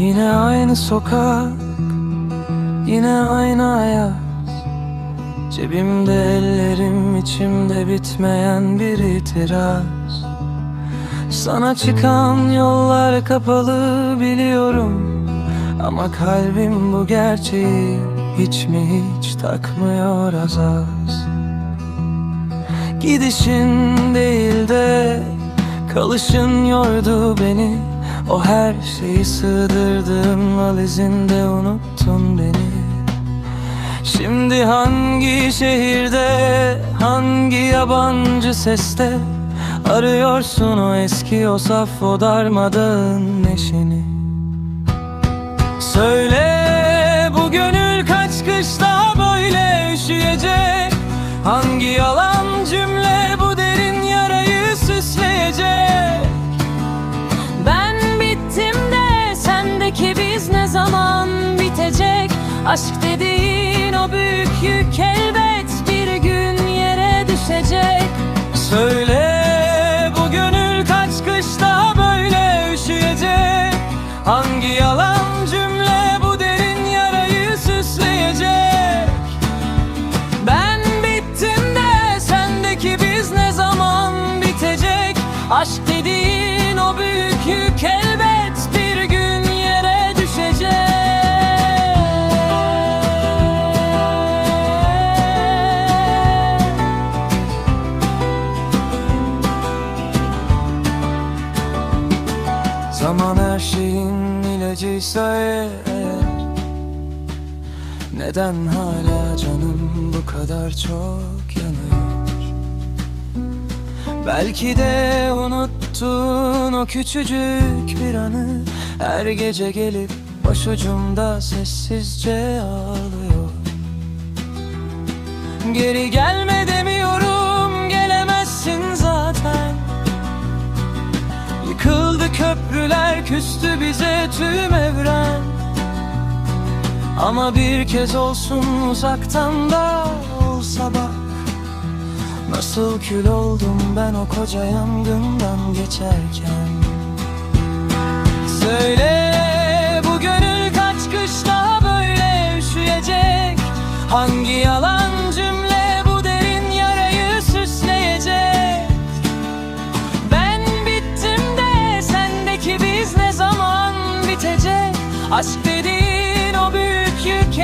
Yine aynı sokak Yine aynı hayat. Cebimde ellerim içimde bitmeyen bir itiraz. Sana çıkan yollar kapalı biliyorum. Ama kalbim bu gerçeği hiç mi hiç takmıyor az az? Gidişin değil de kalışın yordu beni O her şeyi sığdırdığım valizinde unuttun beni. Şimdi hangi şehirde, hangi yabancı seste Arıyorsun o eski o saf o darmadağın neşeni? Söyle bu gönül kaç kış daha böyle üşüyecek? Hangi yalan Aşk dediğin o büyük yük elbet bir gün yere düşecek. Söyle bu gönül kaç kış daha böyle üşüyecek? Hangi yalan cümle bu derin yarayı süsleyecek? Ben bittim de sendeki biz ne zaman bitecek? Aşk dediğin Zaman her şeyin ilacıysa eğer Neden hala canım bu kadar çok yanıyor? Belki de unuttun o küçücük bir anı Her gece gelip başucumda sessizce ağlıyor. Geri gelme köprüler küstü bize tüm evren. Ama bir kez olsun uzaktan da olsa bak. Nasıl kül oldum ben o koca yangından geçerken. Söyle bitecek Aşk dediğin o büyük yük